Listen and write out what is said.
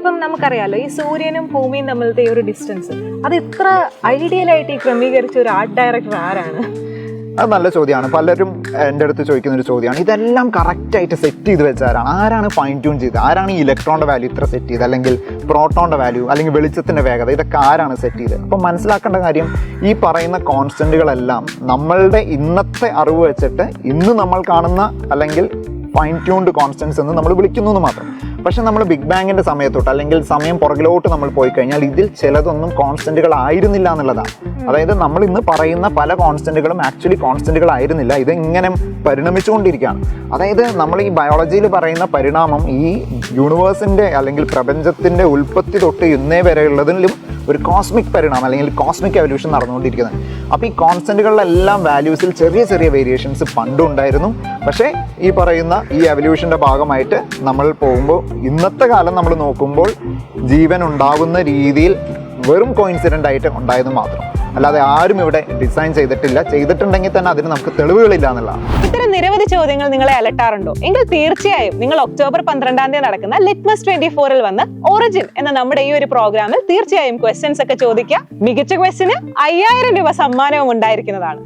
ഇപ്പം നമുക്കറിയാലോ ഈ സൂര്യനും ഭൂമിയും തമ്മിലത്തെ ഈ ഒരു ഡിസ്റ്റൻസ് അത് ഇത്ര ഐഡിയൽ ആയിട്ട് ഈ ക്രമീകരിച്ച ഒരു ആർട്ട് ഡയറക്ടർ ആരാണ്? അത് നല്ല ചോദ്യമാണ്. പലരും എന്റെ അടുത്ത് ചോദിക്കുന്ന ഒരു ചോദ്യമാണ്. ഇതെല്ലാം കറക്റ്റായിട്ട് സെറ്റ് ചെയ്ത് വെച്ചാരാണ് ആരാണ് ഫൈൻ ട്യൂൺ ചെയ്തത്? ആരാണ് ഈ ഇലക്ട്രോണിന്റെ വാല്യൂ ഇത്ര സെറ്റ് ചെയ്ത് അല്ലെങ്കിൽ പ്രോട്ടോണിന്റെ വാല്യൂ അല്ലെങ്കിൽ വെളിച്ചത്തിന്റെ വേഗത ഇതൊക്കെ ആരാണ് സെറ്റ് ചെയ്തത്? അപ്പം മനസ്സിലാക്കേണ്ട കാര്യം ഈ പറയുന്ന കോൺസ്റ്റന്റുകളെല്ലാം നമ്മളുടെ ഇന്നത്തെ അറിവ് വെച്ചിട്ട് ഇന്ന് നമ്മൾ കാണുന്ന അല്ലെങ്കിൽ ഫൈൻ ട്യൂൺഡ് കോൺസ്റ്റൻസ് എന്ന് നമ്മൾ വിളിക്കുന്നു എന്ന് മാത്രം. പക്ഷേ നമ്മൾ ബിഗ് ബാങ്ങിന്റെ സമയത്തോട്ട് അല്ലെങ്കിൽ സമയം പുറകിലോട്ട് നമ്മൾ പോയി കഴിഞ്ഞാൽ ഇതിൽ ചിലതൊന്നും കോൺസ്റ്റന്റുകൾ ആയിരുന്നില്ല എന്നുള്ളതാണ്. അതായത് നമ്മൾ ഇന്ന് പറയുന്ന പല കോൺസ്റ്റന്റുകളും ആക്ച്വലി കോൺസ്റ്റന്റുകൾ ആയിരുന്നില്ല. ഇത് ഇങ്ങനെ പരിണമിച്ചുകൊണ്ടിരിക്കുകയാണ്. അതായത് നമ്മൾ ഈ ബയോളജിയിൽ പറയുന്ന പരിണാമം ഈ യൂണിവേഴ്സിന്റെ അല്ലെങ്കിൽ പ്രപഞ്ചത്തിന്റെ ഉൽപ്പത്തി തൊട്ട് ഇന്നേ വരെയുള്ളതിലും ഒരു കോസ്മിക് പരിണാമം അല്ലെങ്കിൽ കോസ്മിക് എവല്യൂഷൻ നടന്നുകൊണ്ടിരിക്കുന്നത്. അപ്പോൾ ഈ കോൺസ്റ്റന്റുകളിലെല്ലാം വാല്യൂസിൽ ചെറിയ ചെറിയ വേരിയേഷൻസ് പണ്ടും ഉണ്ടായിരുന്നു പക്ഷേ ഈ പറയുന്ന ഈ എവല്യൂഷന്റെ ഭാഗമായിട്ട് നമ്മൾ പോകുമ്പോൾ ഇന്നത്തെ കാലം നമ്മൾ നോക്കുമ്പോൾ ജീവൻ ഉണ്ടാകുന്ന രീതിയിൽ വെറും കോയിൻസിഡന്റ് ആയിട്ട് ഉണ്ടായത് മാത്രം. അല്ലാതെ ആരും ഇവിടെ ഡിസൈൻ ചെയ്തിട്ടില്ല. ചെയ്തിട്ടുണ്ടെങ്കിൽ തന്നെ അതിന് നമുക്ക് തെളിവുകളില്ല എന്നുള്ളതാണ്. ഇത്തരം നിരവധി ചോദ്യങ്ങൾ നിങ്ങളെ അലട്ടാറുണ്ടോ? എങ്കിൽ തീർച്ചയായും നിങ്ങൾ ഒക്ടോബർ പന്ത്രണ്ടാം തീയതി നടക്കുന്ന ലിറ്റ്മസ് ട്വന്റി ഫോറിൽ വന്ന് ഒറിജിൻ എന്ന നമ്മുടെ ഈ ഒരു പ്രോഗ്രാമിൽ തീർച്ചയായും ക്വസ്റ്റ്യൻസ് ഒക്കെ ചോദിക്കുക. മികച്ച ക്വസ്റ്റിന് അയ്യായിരം രൂപ സമ്മാനവും ഉണ്ടായിരിക്കുന്നതാണ്.